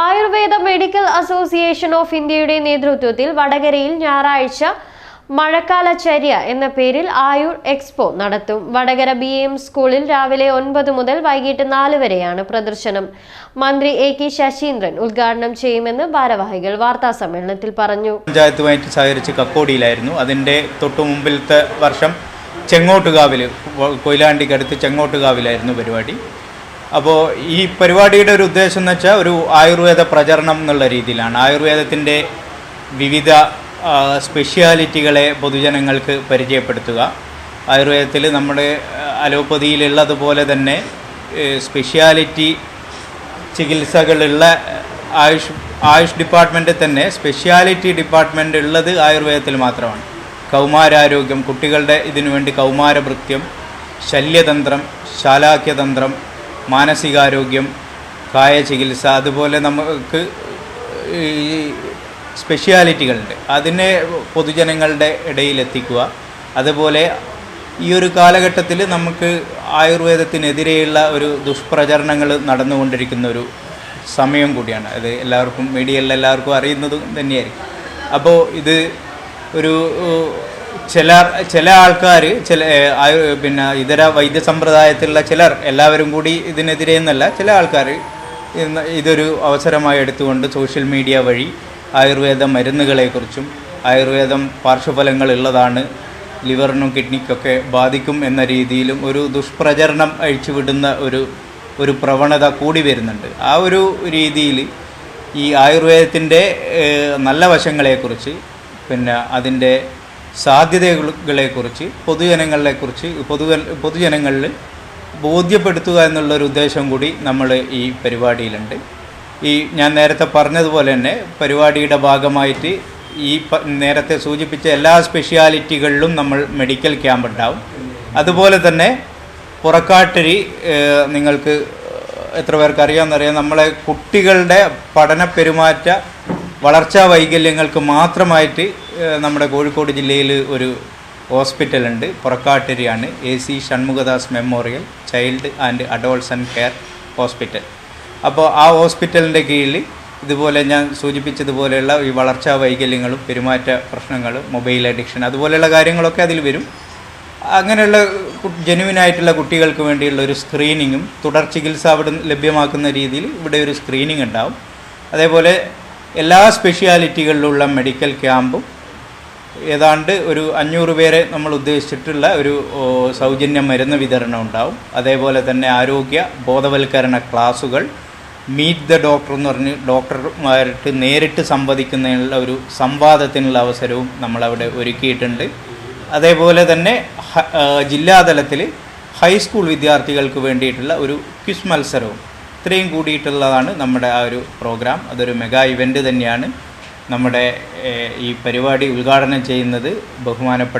Ayurveda medical association of ഇന്ത്യയുടെ നേതൃത്വത്തിൽ വടകരയിൽ ഞായറാഴ്ച മഴക്കാലചര്യ എന്ന പേരിൽ ആയുർ എക്സ്പോ നടത്തും. വടകര ബി എം സ്കൂളിൽ രാവിലെ ഒൻപത് മുതൽ വൈകിട്ട് നാല് വരെയാണ് പ്രദർശനം. മന്ത്രി എ കെ ശശീന്ദ്രൻ ഉദ്ഘാടനം ചെയ്യുമെന്ന് ഭാരവാഹികൾ വാർത്താ സമ്മേളനത്തിൽ പറഞ്ഞു. പഞ്ചായത്തുമായിട്ട് സഹകരിച്ച് കക്കോടിയിലായിരുന്നു. അതിന്റെ തൊട്ടു മുമ്പിലത്തെ വർഷം ചെങ്ങോട്ടുകാവിൽ കൊയിലാണ്ടിക്കടുത്ത് ചെങ്ങോട്ടുകാവിലായിരുന്നു പരിപാടി. അപ്പോൾ ഈ പരിപാടിയുടെ ഒരു ഉദ്ദേശം എന്ന് വെച്ചാൽ ഒരു ആയുർവേദ പ്രചരണം എന്നുള്ള രീതിയിലാണ്. ആയുർവേദത്തിന്റെ വിവിധ സ്പെഷ്യാലിറ്റികളെ പൊതുജനങ്ങൾക്ക് പരിചയപ്പെടുത്തുക. ആയുർവേദത്തിൽ നമ്മുടെ അലോപ്പതിയിലുള്ളതുപോലെ തന്നെ സ്പെഷ്യാലിറ്റി ചികിത്സകളുള്ള ആയുഷ് ആയുഷ് ഡിപ്പാർട്ട്മെന്റിൽ തന്നെ സ്പെഷ്യാലിറ്റി ഡിപ്പാർട്ട്മെന്റ് ഉള്ളത് ആയുർവേദത്തിൽ മാത്രമാണ്. കൗമാരാരോഗ്യം കുട്ടികളുടെ ഇതിനു വേണ്ടി കൗമാരഭൃത്യം ശല്യതന്ത്രം ശാലാക്യതന്ത്രം മാനസികാരോഗ്യം കായ ചികിത്സ അതുപോലെ നമുക്ക് ഈ സ്പെഷ്യാലിറ്റികളുണ്ട്. അതിനെ പൊതുജനങ്ങളുടെ ഇടയിൽ എത്തിക്കുക അതുപോലെ ഈ ഒരു കാലഘട്ടത്തിൽ നമുക്ക് ആയുർവേദത്തിനെതിരെയുള്ള ഒരു ദുഷ്പ്രചരണങ്ങൾ നടന്നുകൊണ്ടിരിക്കുന്ന ഒരു സമയം കൂടിയാണ്. അത് എല്ലാവർക്കും മീഡിയയിൽ എല്ലാവർക്കും അറിയുന്നതും തന്നെയായിരിക്കും. അപ്പോൾ ഇത് ഒരു ചില ചില ആൾക്കാർ ചില പിന്നെ ഇതര വൈദ്യസമ്പ്രദായത്തിലുള്ള ചിലർ എല്ലാവരും കൂടി ഇതിനെതിരെ എന്നല്ല ചില ആൾക്കാർ ഇതൊരു അവസരമായി എടുത്തുകൊണ്ട് സോഷ്യൽ മീഡിയ വഴി ആയുർവേദ മരുന്നുകളെക്കുറിച്ചും ആയുർവേദം പാർശ്വഫലങ്ങൾ ഉള്ളതാണ് ലിവറിനും കിഡ്നിക്കൊക്കെ ബാധിക്കും എന്ന രീതിയിലും ഒരു ദുഷ്പ്രചരണം അഴിച്ചുവിടുന്ന ഒരു ഒരു പ്രവണത കൂടി വരുന്നുണ്ട്. ആ ഒരു രീതിയിൽ ഈ ആയുർവേദത്തിന്റെ നല്ല വശങ്ങളെക്കുറിച്ച് പിന്നെ അതിന്റെ സാധ്യതകളെക്കുറിച്ച് പൊതുജനങ്ങളെക്കുറിച്ച് പൊതു പൊതുജനങ്ങളിൽ ബോധ്യപ്പെടുത്തുക എന്നുള്ളൊരു ഉദ്ദേശം കൂടി നമ്മൾ ഈ പരിപാടിയിലുണ്ട്. ഈ ഞാൻ നേരത്തെ പറഞ്ഞതുപോലെ തന്നെ പരിപാടിയുടെ ഭാഗമായിട്ട് ഈ നേരത്തെ സൂചിപ്പിച്ച എല്ലാ സ്പെഷ്യാലിറ്റികളിലും നമ്മൾ മെഡിക്കൽ ക്യാമ്പ് ഉണ്ടാവും അതുപോലെ തന്നെ പുറക്കാട്ടരി നിങ്ങൾക്ക് എത്ര പേർക്ക് അറിയാമെന്നറിയാം നമ്മളെ കുട്ടികളുടെ പഠന പെരുമാറ്റ വളർച്ചാ വൈകല്യങ്ങൾക്ക് മാത്രമായിട്ട് നമ്മുടെ കോഴിക്കോട് ജില്ലയിൽ ഒരു ഹോസ്പിറ്റലുണ്ട്. പുറക്കാട്ടരിയാണ്. A C Shanmukhadas memorial child and adolescent care hospital. അപ്പോൾ ആ ഹോസ്പിറ്റലിന്റെ കീഴിൽ ഇതുപോലെ ഞാൻ സൂചിപ്പിച്ചതുപോലെയുള്ള ഈ വളർച്ചാ വൈകല്യങ്ങളും പെരുമാറ്റ പ്രശ്നങ്ങളും മൊബൈൽ അഡിക്ഷൻ അതുപോലെയുള്ള കാര്യങ്ങളൊക്കെ അതിൽ വരും. അങ്ങനെയുള്ള ജെനുവിനായിട്ടുള്ള കുട്ടികൾക്ക് വേണ്ടിയുള്ള ഒരു സ്ക്രീനിങ്ങും തുടർ ചികിത്സ അവിടെ ലഭ്യമാക്കുന്ന രീതിയിൽ ഇവിടെ ഒരു സ്ക്രീനിങ് ഉണ്ടാവും അതേപോലെ എല്ലാ സ്പെഷ്യാലിറ്റികളിലുള്ള മെഡിക്കൽ ക്യാമ്പും ഏതാണ്ട് ഒരു അഞ്ഞൂറ് പേരെ നമ്മൾ ഉദ്ദേശിച്ചിട്ടുള്ള ഒരു സൗജന്യ മരുന്ന് വിതരണം ഉണ്ടാവും. അതേപോലെ തന്നെ ആരോഗ്യ ബോധവൽക്കരണ ക്ലാസുകൾ മീറ്റ് ദ ഡോക്ടർ എന്ന് പറഞ്ഞ് ഡോക്ടർമാരായിട്ട് നേരിട്ട് സംവദിക്കുന്നതിനുള്ള ഒരു സംവാദത്തിനുള്ള അവസരവും നമ്മളവിടെ ഒരുക്കിയിട്ടുണ്ട്. അതേപോലെ തന്നെ ജില്ലാതലത്തിൽ ഹൈസ്കൂൾ വിദ്യാർത്ഥികൾക്ക് വേണ്ടിയിട്ടുള്ള ഒരു ക്വിസ് മത്സരവും. ഇത്രയും കൂടിയിട്ടുള്ളതാണ് നമ്മുടെ ആ ഒരു പ്രോഗ്രാം അതൊരു മെഗാ ഇവന്റ് തന്നെയാണ്. നമ്മുടെ ഈ പരിപാടി ഉദ്ഘാടനം ചെയ്യുന്നത് ബഹുമാനപ്പെട്ട